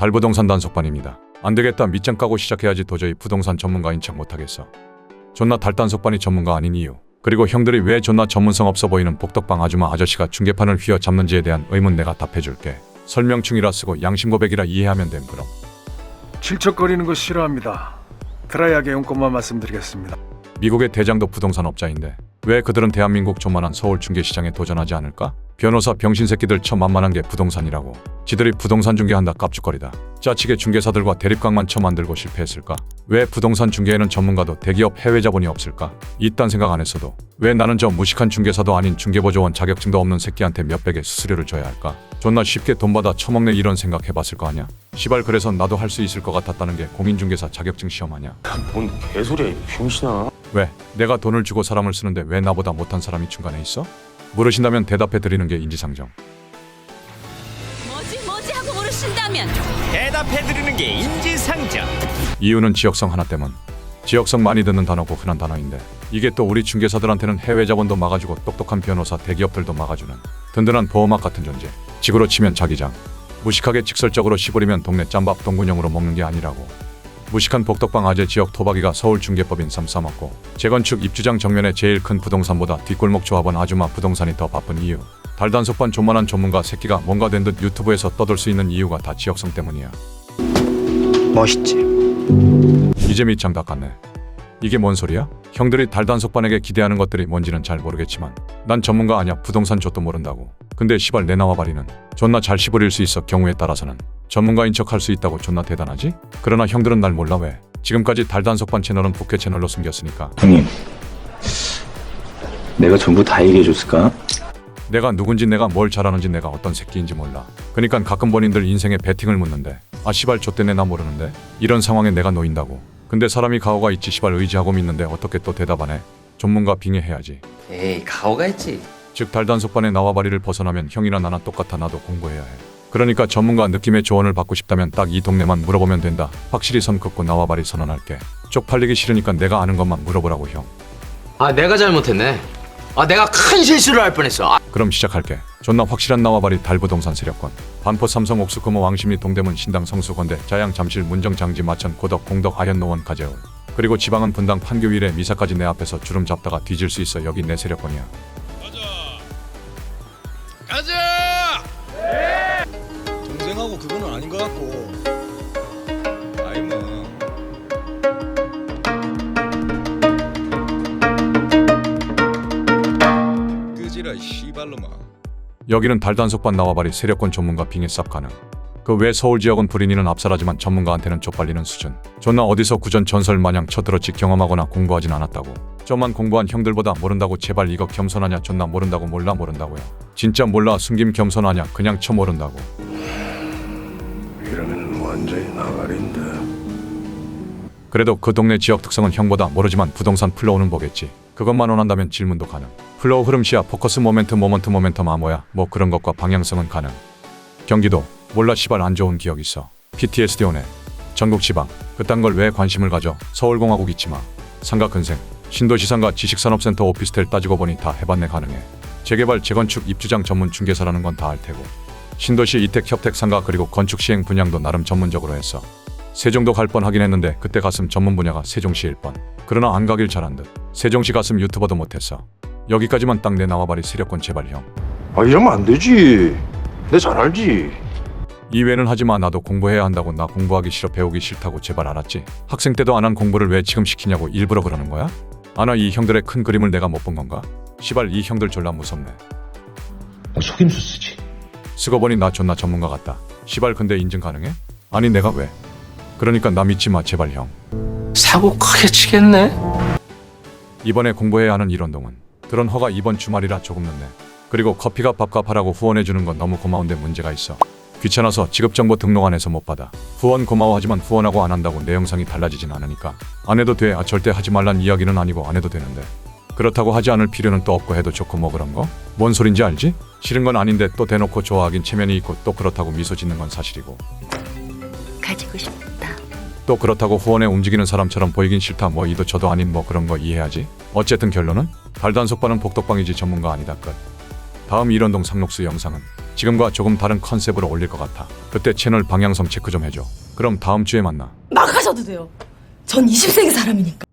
달부동산 단속반입니다. 안 되겠다 밑장 까고 시작해야지 도저히 부동산 전문가인 척 못하겠어. 존나 달단속반이 전문가 아닌 이유. 그리고 형들이 왜 존나 전문성 없어 보이는 복덕방 아줌마 아저씨가 중개판을 휘어잡는지에 대한 의문 내가 답해줄게. 설명충이라 쓰고 양심 고백이라 이해하면 됨 그럼. 질척거리는 거 싫어합니다. 드라이하게 용건만 말씀드리겠습니다. 미국의 대장도 부동산 업자인데 왜 그들은 대한민국 조만한 서울 중개시장에 도전하지 않을까? 변호사 병신 새끼들 쳐 만만한 게 부동산이라고. 지들이 부동산 중개한다 깝죽거리다. 짜치게 중개사들과 대립각만 쳐 만들고 실패했을까? 왜 부동산 중개에는 전문가도 대기업 해외 자본이 없을까? 이딴 생각 안 했어도 왜 나는 저 무식한 중개사도 아닌 중개보조원 자격증도 없는 새끼한테 몇백의 수수료를 줘야 할까? 존나 쉽게 돈 받아 처먹네 이런 생각 해봤을 거 아냐? 시발 그래서 나도 할 수 있을 것 같았다는 게 공인중개사 자격증 시험 아냐? 뭔 개소리야 이 병신아 왜? 내가 돈을 주고 사람을 쓰는데 왜 나보다 못한 사람이 중간에 있어? 물으신다면 대답해 드리는 게 인지상정. 뭐지 뭐지 하고 물으신다면 대답해드리는 게 인지상정. 이유는 지역성 하나 때문. 지역성 많이 듣는 단어고 흔한 단어인데 이게 또 우리 중개사들한테는 해외 자본도 막아주고 똑똑한 변호사 대기업들도 막아주는 든든한 보호막 같은 존재. 지구로 치면 자기장. 무식하게 직설적으로 시부리면 동네 짬밥 동군형으로 먹는 게 아니라고. 무식한 복덕방 아재 지역 토박이가 서울 중개법인 삼 싸먹고 재건축 입주장 정면에 제일 큰 부동산보다 뒷골목 조합원 아줌마 부동산이 더 바쁜 이유. 달단속반 존만한 전문가 새끼가 뭔가 된 듯 유튜브에서 떠들 수 있는 이유가 다 지역성 때문이야. 멋있지. 이제 밑장 닦았네. 이게 뭔 소리야? 형들이 달단속반에게 기대하는 것들이 뭔지는 잘 모르겠지만 난 전문가 아니야 부동산 족도 모른다고. 근데 시발 내 나와바리는 존나 잘 시부릴 수 있어 경우에 따라서는 전문가인 척 할 수 있다고 존나 대단하지? 그러나 형들은 날 몰라 왜? 지금까지 달단속반 채널은 부캐 채널로 숨겼으니까 형님, 내가 전부 다 얘기해 줬을까? 내가 누군지 내가 뭘 잘하는지 내가 어떤 새끼인지 몰라. 그니까 가끔 본인들 인생에 베팅을 묻는데 아 시발 좆대네 나 모르는데 이런 상황에 내가 놓인다고. 근데 사람이 가오가 있지 시발 의지하고 믿는데 어떻게 또 대답하네. 전문가 빙의해야지. 에이 가오가 있지 즉 달단속반의 나와 바리를 벗어나면 형이나 나나 똑같아 나도 공부해야 해. 그러니까 전문가 느낌의 조언을 받고 싶다면 딱 이 동네만 물어보면 된다. 확실히 선 긋고 나와 바리 선언할게. 쪽팔리기 싫으니까 내가 아는 것만 물어보라고 형. 아 내가 잘못했네 아 내가 큰 실수를 할 뻔했어 아, 그럼 시작할게. 존나 확실한 나와바리 달부동산 세력권. 반포 삼성 옥수금호 왕십리 동대문 신당 성수건대 자양 잠실 문정 장지 마천 고덕 공덕 아현 노원 가재울. 그리고 지방은 분당 판교 일에 미사까지 내 앞에서 주름 잡다가 뒤질 수 있어 여기 내 세력권이야. 가자! 동생하고 그거는 아닌 것 같고. 끄지라 이 씨발로마. 여기는 달단속반 나와바리 세력권 전문가 빙의 쌉 가능. 그 외 서울 지역은 불인이는 압살하지만 전문가한테는 쪽팔리는 수준. 존나 어디서 구전 전설 마냥 쳐들었지 경험하거나 공부하진 않았다고. 저만 공부한 형들보다 모른다고 제발 이거 겸손하냐 존나 모른다고 몰라 모른다고요. 진짜 몰라 숨김 겸손하냐 그냥 쳐 모른다고. 이러면 완전히 나가린다. 그래도 그 동네 지역 특성은 형보다 모르지만 부동산 플로우는 보겠지. 그것만 원한다면 질문도 가능. 플로우 흐름 시야 포커스 모멘트 모먼트 모멘텀 아뭐야 뭐 그런 것과 방향성은 가능. 경기도 몰라 시발 안 좋은 기억 있어. PTSD 오네. 전국 지방 그딴 걸 왜 관심을 가져? 서울공화국 있지마. 상가 근생 신도시상가 지식산업센터 오피스텔 따지고 보니 다 해봤네 가능해. 재개발 재건축 입주장 전문 중개사라는 건 다 알 테고. 신도시 이택 협택 상가 그리고 건축 시행 분양도 나름 전문적으로 했어. 세종도 갈 뻔 하긴 했는데 그때 갔음 전문 분야가 세종시일 뻔. 그러나 안 가길 잘한 듯. 세종시 갔음 유튜버도 못했어. 여기까지만 딱 내 나와바리 세력권 제발 형. 아 이러면 안 되지 내 잘 알지 이외는 하지마 나도 공부해야 한다고 나 공부하기 싫어 배우기 싫다고 제발 알았지. 학생 때도 안 한 공부를 왜 지금 시키냐고 일부러 그러는 거야? 아나 이 형들의 큰 그림을 내가 못 본 건가? 시발 이 형들 졸라 무섭네. 속임수 쓰지. 쓰고 보니 나 존나 전문가 같다. 시발 근데 인증 가능해? 아니 내가 왜? 그러니까 나 믿지 마 제발 형. 사고 크게 치겠네 이번에 공부해야 하는 일원동은 드론 허가 이번 주말이라 조금 늦네. 그리고 커피가 밥값 하라고 후원해 주는 건 너무 고마운데 문제가 있어. 귀찮아서 지급정보 등록 안 해서 못 받아. 후원 고마워하지만 후원하고 안 한다고 내 영상이 달라지진 않으니까 안 해도 돼. 아, 절대 하지 말란 이야기는 아니고 안 해도 되는데. 그렇다고 하지 않을 필요는 또 없고 해도 좋고 뭐 그런 거? 뭔 소린지 알지? 싫은 건 아닌데 또 대놓고 좋아하긴 체면이 있고 또 그렇다고 미소 짓는 건 사실이고 가지고 싶다. 또 그렇다고 후원에 움직이는 사람처럼 보이긴 싫다 뭐 이도 저도 아닌 뭐 그런 거 이해하지? 어쨌든 결론은 달단속반은 복덕방이지 전문가 아니다 끝 다음 일원동 상록수 영상은 지금과 조금 다른 컨셉으로 올릴 것 같아. 그때 채널 방향성 체크 좀 해줘. 그럼 다음 주에 만나. 막 하셔도 돼요. 전 20세기 사람이니까.